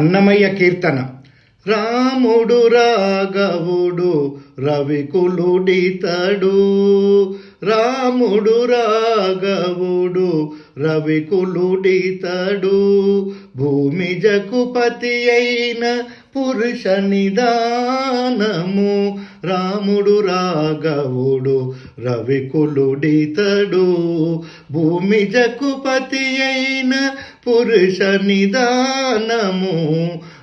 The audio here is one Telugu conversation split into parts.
అన్నమయ్య కీర్తన. రాముడు రాఘవుడు రవికులుడితడు రాముడు రాఘవుడు రవికులుడితడు భూమి జకుపతి అయిన పురుష నిదానము. రాముడు రాఘవుడు రవికులుడితడు భూమి జకుపతి అయిన పురుష నిదానము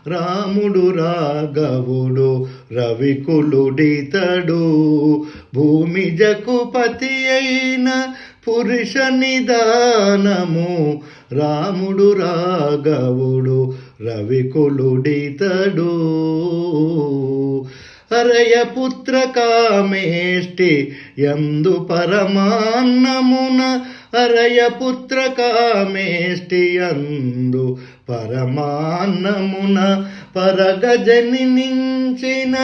రాముడు రాఘవుడు రవికులుడితడు భూమి జకుపతి అయిన పురుష నిదానము రాముడు రాఘవుడు రవికులుడితడు హరయ పుత్ర కామేష్టి ఎందు పరమాన్నమున హరయ పుత్ర కామేష్టి అందు పరమాన్నమున పరగజని నించిన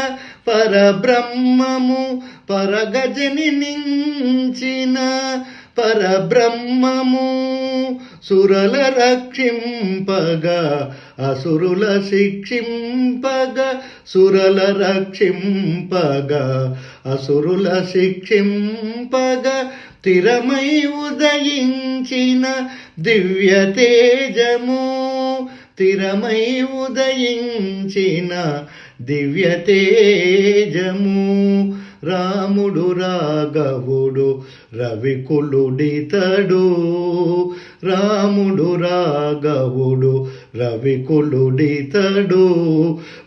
పరబ్రహ్మము పరగజని నించిన పరబ్రహ్మము సురల రక్షింపగా అసురుల శిక్షింపగా సురల రక్షింపగా అసురుల శిక్షింపగా స్థిరమై ఉదయించిన దివ్య తేజము. స్థిరమై ఉదయించిన దివ్య తేజము. రాముడు రాఘవుడు రవికులుడితడు రాముడు రాఘవుడు రవికులుడితడు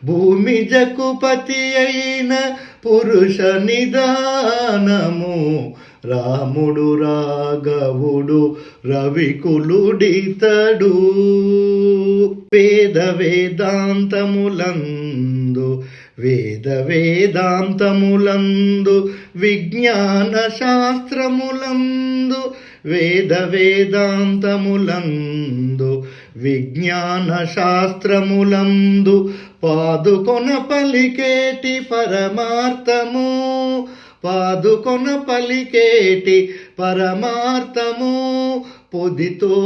భూమి జకుపతి అయిన పురుష నిదానము. రాముడు రాఘవుడు రవికులుడితడు వేద వేదాంతములందు వేద వేదాంతములందు విజ్ఞాన శాస్త్రములందు వేద వేదాంతములందు విజ్ఞాన శాస్త్రములందు పాదుకొన పలికేటి పరమార్థము. పాదుకొన పలికేటి పరమార్థము పొదితో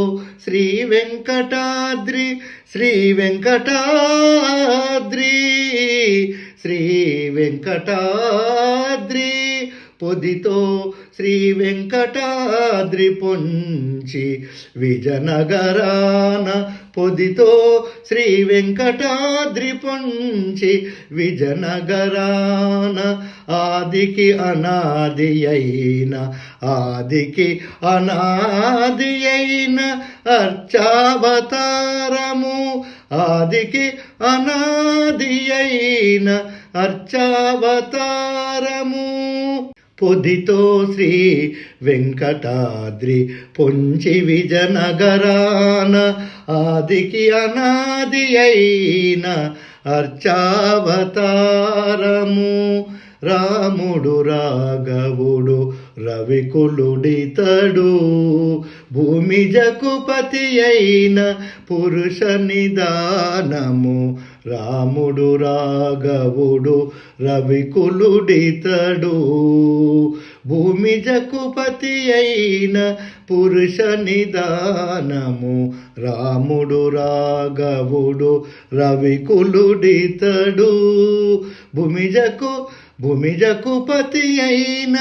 శ్రీ వెంకటాద్రి శ్రీ వెంకటాద్రి శ్రీ వెంకటాద్రి పొదితో శ్రీ వెంకటాద్రి పొంచి విజనగరాన పొదితో శ్రీ వెంకటాద్రి పొంచి విజనగరాన ఆదికి అనాది అయిన ఆదికి అనాది అయిన అర్చావతారము ఆదికి అనాది అయిన అర్చావతారము. పొదితో శ్రీ వెంకటాద్రి పొంచి విజనగరాన ఆదికి అనాది అయిన అర్చావతారము. రాముడు రాఘవుడు రవికులుడితడు భూమి జకుపతి అయిన పురుష నిదానము. రాముడు రాఘవుడు రవికులుడితడు భూమి జకుపతి అయిన పురుష నిదానము రాముడు రాఘవుడు రవికులుడితడు భూమిజకు భూమిజకుపతి అయిన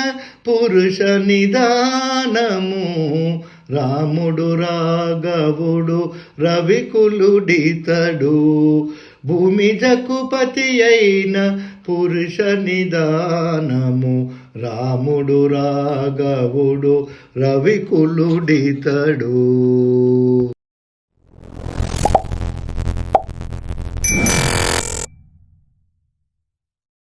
పురుష నిదానము రాముడు రాఘవుడు రవికులుడితడు భూమి జకుపతి అయిన పురుష నిదానము రాముడు రాఘవుడు రవికులుడితడు.